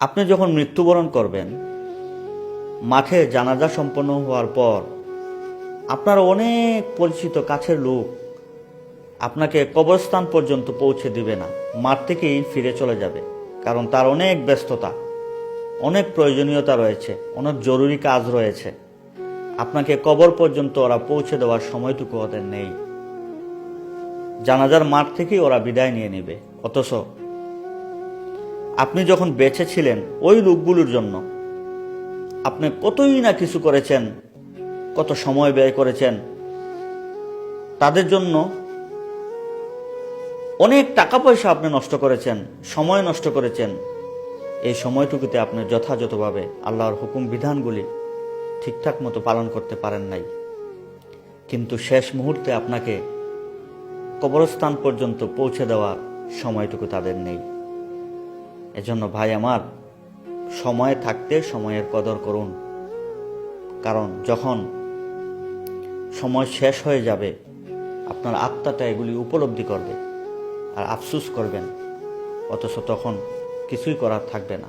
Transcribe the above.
আপনি যখন মৃত্যুবরণ করবেন, মাঠে জানাজা সম্পন্ন হওয়ার পর আপনার অনেক পরিচিত কাছের লোক আপনাকে কবরস্থান পর্যন্ত পৌঁছে দিবে না, মাঠ থেকেই ফিরে চলে যাবে, কারণ তার অনেক ব্যস্ততা, অনেক প্রয়োজনীয়তা রয়েছে, অনেক জরুরি কাজ রয়েছে। আপনাকে কবর পর্যন্ত ওরা পৌঁছে দেওয়ার সময়টুকু ওদের নেই। জানাজার মাঠ থেকেই ওরা বিদায় নিয়ে নেবে, অথচ আপনি যখন বেঁচে ছিলেন, ওই লোকগুলোর জন্য। আপনি কতই না কিছু করেছেন, কত সময় ব্যয় করেছেন, তাদের জন্য অনেক টাকা পয়সা আপনি নষ্ট করেছেন, সময় নষ্ট করেছেন। এই সময়টুকুতে আপনি যথাযথভাবে আল্লাহর হুকুম, বিধানগুলি ঠিকঠাক মতো পালন করতে পারেন নাই। কিন্তু শেষ মুহূর্তে আপনাকে কবরস্থান পর্যন্ত পৌঁছে দেওয়ার সময়টুকু তাদের নেই। এজন্য ভাই আমার, সময় থাকতে সময়ের কদর করুন। কারণ যখন সময় শেষ হয়ে যাবে, আপনার আত্মাটা এগুলি উপলব্ধি করবে আর আফসুস করবেন, অথচ তখন কিছুই করার থাকবে না।